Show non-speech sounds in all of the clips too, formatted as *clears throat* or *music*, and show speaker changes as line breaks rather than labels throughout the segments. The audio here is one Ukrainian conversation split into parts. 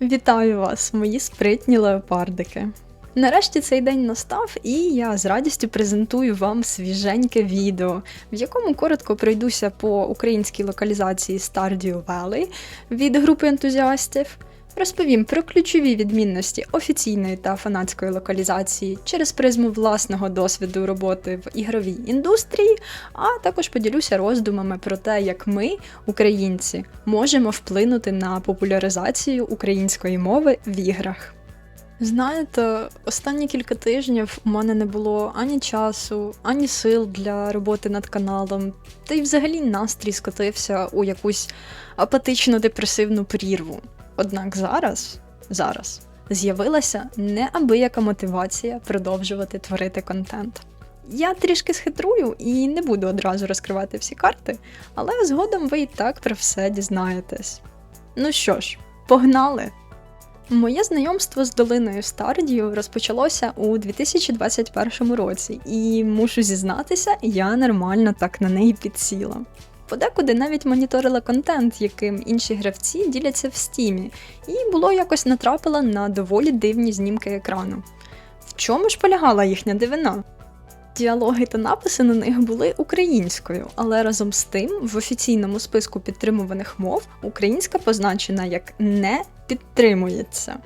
Вітаю вас, мої спритні леопардики. Нарешті цей день настав, і я з радістю презентую вам свіженьке відео, в якому коротко пройдуся по українській локалізації Stardew Valley від групи ентузіастів. Розповім про ключові відмінності офіційної та фанатської локалізації через призму власного досвіду роботи в ігровій індустрії, а також поділюся роздумами про те, як ми, українці, можемо вплинути на популяризацію української мови в іграх. Знаєте, останні кілька тижнів у мене не було ані часу, ані сил для роботи над каналом, та й взагалі настрій скотився у якусь апатично депресивну прірву. Однак зараз, зараз з'явилася неабияка мотивація продовжувати творити контент. Я трішки схитрую і не буду одразу розкривати всі карти, але згодом ви і так про все дізнаєтесь. Ну що ж, погнали! Моє знайомство з долиною Стардію розпочалося у 2021 році, і мушу зізнатися, я нормально так на неї підсіла. Подекуди навіть моніторила контент, яким інші гравці діляться в стімі, і було якось натрапила на доволі дивні знімки екрану. В чому ж полягала їхня дивина? Діалоги та написи на них були українською, але разом з тим в офіційному списку підтримуваних мов українська позначена як не підтримується.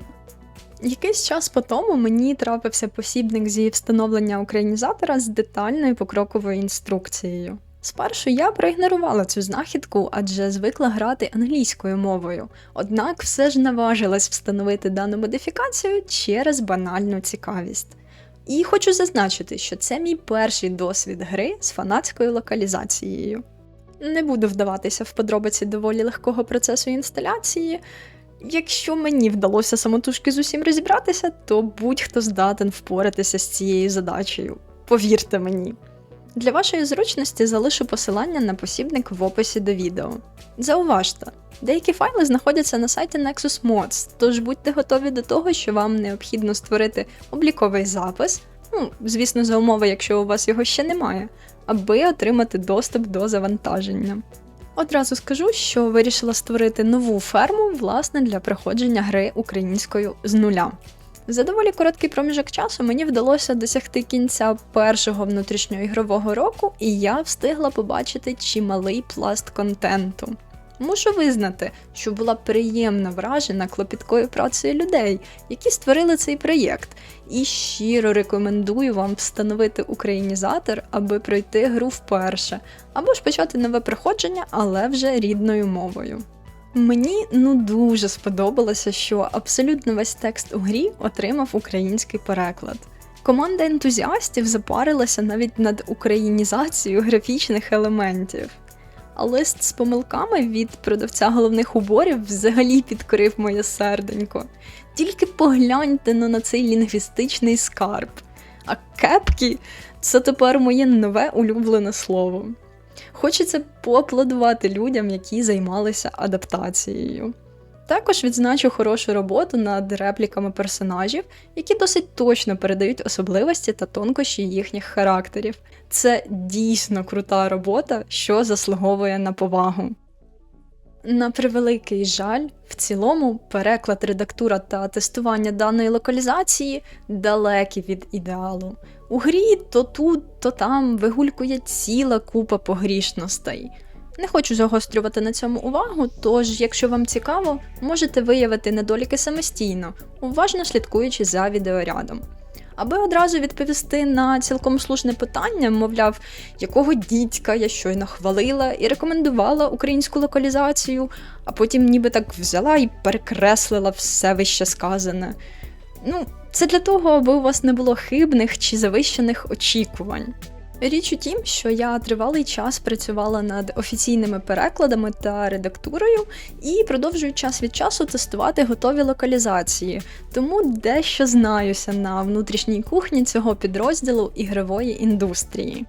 Якийсь час по тому мені трапився посібник зі встановлення українізатора з детальною покроковою інструкцією. Спершу я проігнорувала цю знахідку, адже звикла грати англійською мовою, однак все ж наважилась встановити дану модифікацію через банальну цікавість. І хочу зазначити, що це мій перший досвід гри з фанатською локалізацією. Не буду вдаватися в подробиці доволі легкого процесу інсталяції. Якщо мені вдалося самотужки з усім розібратися, то будь-хто здатен впоратися з цією задачею. Повірте мені. Для вашої зручності залишу посилання на посібник в описі до відео. Зауважте, деякі файли знаходяться на сайті Nexus Mods, тож будьте готові до того, що вам необхідно створити обліковий запис, ну, звісно, за умови, якщо у вас його ще немає, аби отримати доступ до завантаження. Одразу скажу, що вирішила створити нову ферму власне для проходження гри українською з нуля. За доволі короткий проміжок часу мені вдалося досягти кінця першого внутрішньоігрового року, і я встигла побачити чималий пласт контенту. Мушу визнати, що була приємно вражена клопіткою працею людей, які створили цей проєкт, і щиро рекомендую вам встановити українізатор, аби пройти гру вперше, або ж почати нове проходження, але вже рідною мовою. Мені ну дуже сподобалося, що абсолютно весь текст у грі отримав український переклад. Команда ентузіастів запарилася навіть над українізацією графічних елементів. А лист з помилками від продавця головних уборів взагалі підкорив моє серденько. Тільки погляньте на цей лінгвістичний скарб. А кепкі це тепер моє нове улюблене слово. Хочеться поаплодувати людям, які займалися адаптацією. Також відзначу хорошу роботу над репліками персонажів, які досить точно передають особливості та тонкощі їхніх характерів. Це дійсно крута робота, що заслуговує на повагу. На превеликий жаль, в цілому, переклад, редактура та тестування даної локалізації далекі від ідеалу. У грі то тут, то там вигулькує ціла купа погрішностей. Не хочу загострювати на цьому увагу, тож, якщо вам цікаво, можете виявити недоліки самостійно, уважно слідкуючи за відеорядом. Аби одразу відповісти на цілком слушне питання, мовляв, якого дідька я щойно хвалила і рекомендувала українську локалізацію, а потім ніби так взяла і перекреслила все вище сказане. Ну, це для того, аби у вас не було хибних чи завищених очікувань. Річ у тім, що я тривалий час працювала над офіційними перекладами та редактурою і продовжую час від часу тестувати готові локалізації, тому дещо знаюся на внутрішній кухні цього підрозділу ігрової індустрії.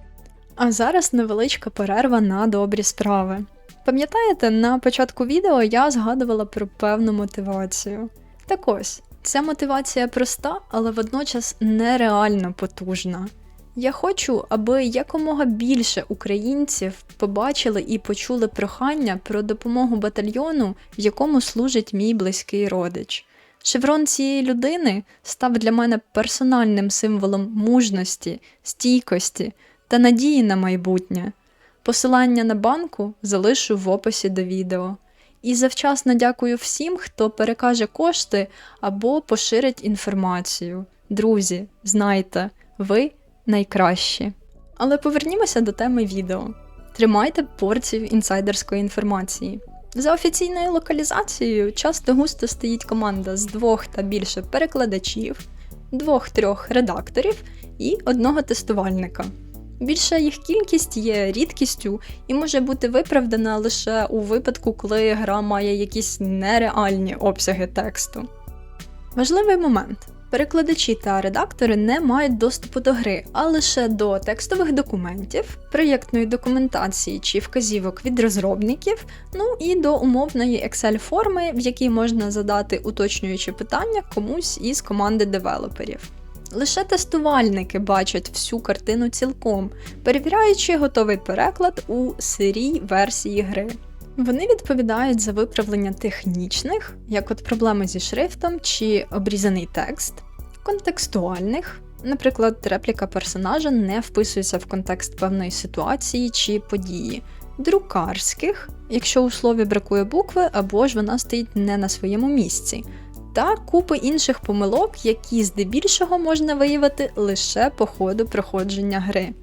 А зараз невеличка перерва на добрі справи. Пам'ятаєте, на початку відео я згадувала про певну мотивацію. Так ось, ця мотивація проста, але водночас нереально потужна. Я хочу, аби якомога більше українців побачили і почули прохання про допомогу батальйону, в якому служить мій близький родич. Шеврон цієї людини став для мене персональним символом мужності, стійкості та надії на майбутнє. Посилання на банку залишу в описі до відео. І завчасно дякую всім, хто перекаже кошти або поширить інформацію. Друзі, знайте, ви найкращі. Але повернімося до теми відео. Тримайте порцію інсайдерської інформації. За офіційною локалізацією часто густо стоїть команда з двох та більше перекладачів, двох-трьох редакторів і одного тестувальника. Більша їх кількість є рідкістю і може бути виправдана лише у випадку, коли гра має якісь нереальні обсяги тексту. Важливий момент. Перекладачі та редактори не мають доступу до гри, а лише до текстових документів, проєктної документації чи вказівок від розробників, ну і до умовної Excel-форми, в якій можна задати уточнюючі питання комусь із команди девелоперів. Лише тестувальники бачать всю картину цілком, перевіряючи готовий переклад у сирій версії гри. Вони відповідають за виправлення технічних, як от проблеми зі шрифтом чи обрізаний текст, контекстуальних, наприклад, репліка персонажа не вписується в контекст певної ситуації чи події, друкарських, якщо у слові бракує букви або ж вона стоїть не на своєму місці, та купи інших помилок, які здебільшого можна виявити лише по ходу проходження гри.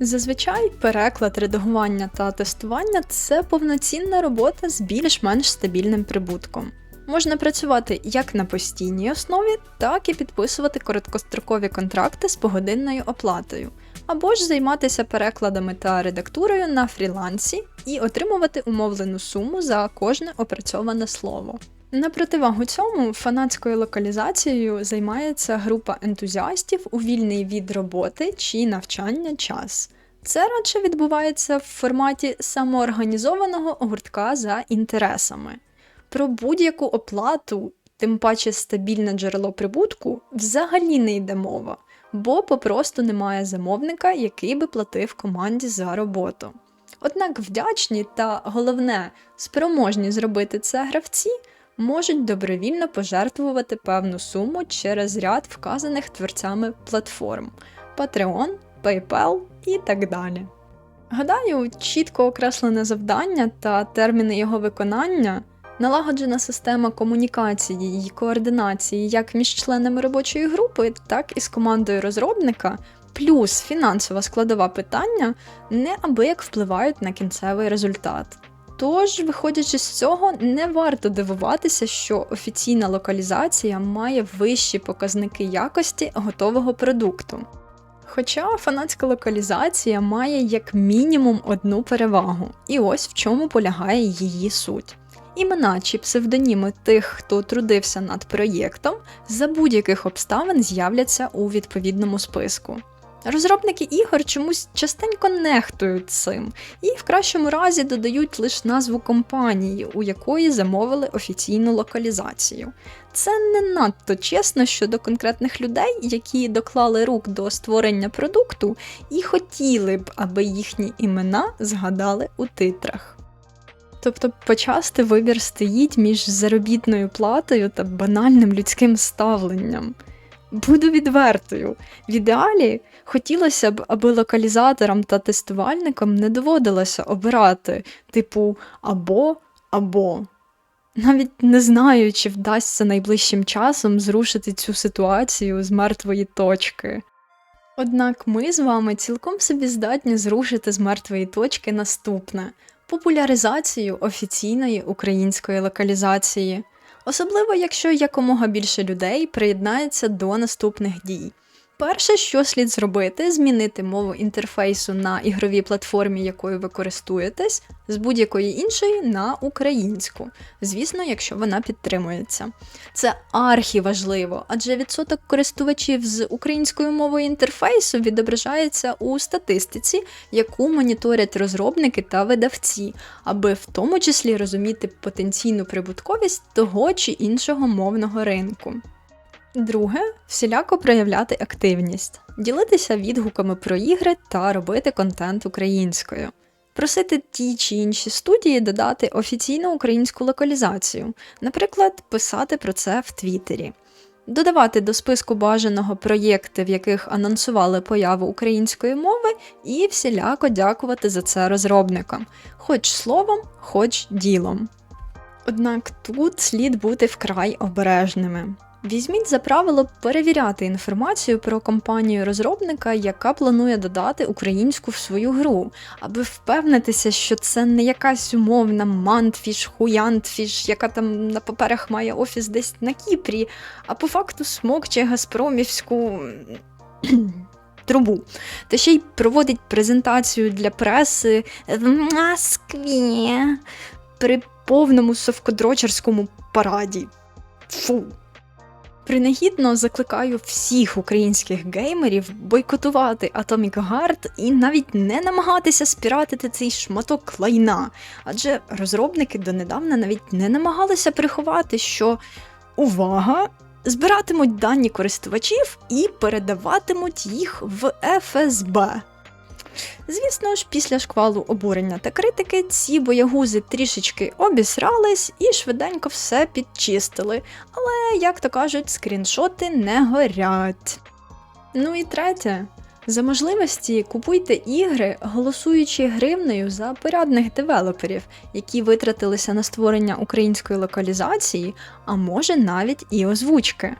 Зазвичай переклад, редагування та тестування це повноцінна робота з більш-менш стабільним прибутком. Можна працювати як на постійній основі, так і підписувати короткострокові контракти з погодинною оплатою, або ж займатися перекладами та редактурою на фрілансі і отримувати умовлену суму за кожне опрацьоване слово. На противагу цьому фанатською локалізацією займається група ентузіастів у вільний від роботи чи навчання час. Це радше відбувається в форматі самоорганізованого гуртка за інтересами. Про будь-яку оплату, тим паче стабільне джерело прибутку, взагалі не йде мова, бо попросту немає замовника, який би платив команді за роботу. Однак вдячні та головне, спроможні зробити це гравці можуть добровільно пожертвувати певну суму через ряд вказаних творцями платформ Patreon, PayPal і так далі. Гадаю, чітко окреслене завдання та терміни його виконання, налагоджена система комунікації і координації як між членами робочої групи, так і з командою розробника, плюс фінансова складова питання неабияк впливають на кінцевий результат. Тож, виходячи з цього, не варто дивуватися, що офіційна локалізація має вищі показники якості готового продукту. Хоча фанатська локалізація має як мінімум одну перевагу, і ось в чому полягає її суть. Імена чи псевдоніми тих, хто трудився над проєктом, за будь-яких обставин з'являться у відповідному списку. Розробники ігор чомусь частенько нехтують цим і в кращому разі додають лише назву компанії, у якої замовили офіційну локалізацію. Це не надто чесно щодо конкретних людей, які доклали рук до створення продукту і хотіли б, аби їхні імена згадали у титрах. Тобто почасти вибір стоїть між заробітною платою та банальним людським ставленням. Буду відвертою. В ідеалі хотілося б, аби локалізаторам та тестувальникам не доводилося обирати, типу або або. Навіть не знаю, чи вдасться найближчим часом зрушити цю ситуацію з мертвої точки. Однак ми з вами цілком собі здатні зрушити з мертвої точки наступне популяризацію офіційної української локалізації особливо якщо якомога більше людей приєднається до наступних дій. Перше, що слід зробити, змінити мову інтерфейсу на ігровій платформі, якою ви користуєтесь, з будь-якої іншої на українську, звісно, якщо вона підтримується. Це архіважливо, адже відсоток користувачів з українською мовою інтерфейсу відображається у статистиці, яку моніторять розробники та видавці, аби в тому числі розуміти потенційну прибутковість того чи іншого мовного ринку. Друге всіляко проявляти активність, ділитися відгуками про ігри та робити контент українською. просити ті чи інші студії додати офіційну українську локалізацію, наприклад, писати про це в Твіттері. Додавати до списку бажаного проєкти, в яких анонсували появу української мови, і всіляко дякувати за це розробникам, хоч словом, хоч ділом. Однак тут слід бути вкрай обережними. Візьміть за правило перевіряти інформацію про компанію розробника, яка планує додати українську в свою гру, аби впевнитися, що це не якась умовна мантфіш, хуянтфіш, яка там на паперах має офіс десь на Кіпрі, а по факту смокче Газпромівську *clears throat* трубу. Та ще й проводить презентацію для преси в Москві при повному совкодрочерському параді. Фу. Принагідно закликаю всіх українських геймерів бойкотувати Atomic Heart і навіть не намагатися спіратити цей шматок лайна, адже розробники донедавна навіть не намагалися приховати, що увага! Збиратимуть дані користувачів і передаватимуть їх в ФСБ. Звісно ж, після шквалу обурення та критики ці боягузи трішечки обісрались і швиденько все підчистили. Але, як то кажуть, скріншоти не горять. Ну і третє. За можливості купуйте ігри, голосуючи гривнею за порядних девелоперів, які витратилися на створення української локалізації, а може навіть і озвучки.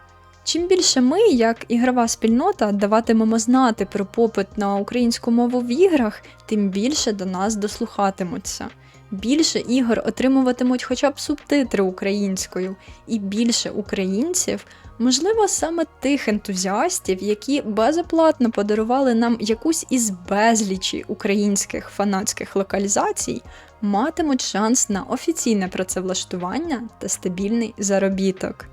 Чим більше ми, як ігрова спільнота, даватимемо знати про попит на українську мову в іграх, тим більше до нас дослухатимуться. Більше ігор отримуватимуть хоча б субтитри українською, і більше українців, можливо, саме тих ентузіастів, які безоплатно подарували нам якусь із безлічі українських фанатських локалізацій, матимуть шанс на офіційне працевлаштування та стабільний заробіток.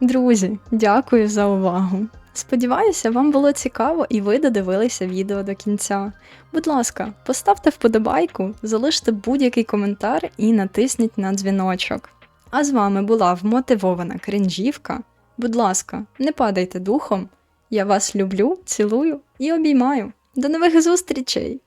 Друзі, дякую за увагу! Сподіваюся, вам було цікаво і ви додивилися відео до кінця. Будь ласка, поставте вподобайку, залиште будь-який коментар і натисніть на дзвіночок. А з вами була вмотивована кринжівка. Будь ласка, не падайте духом. Я вас люблю, цілую і обіймаю. До нових зустрічей!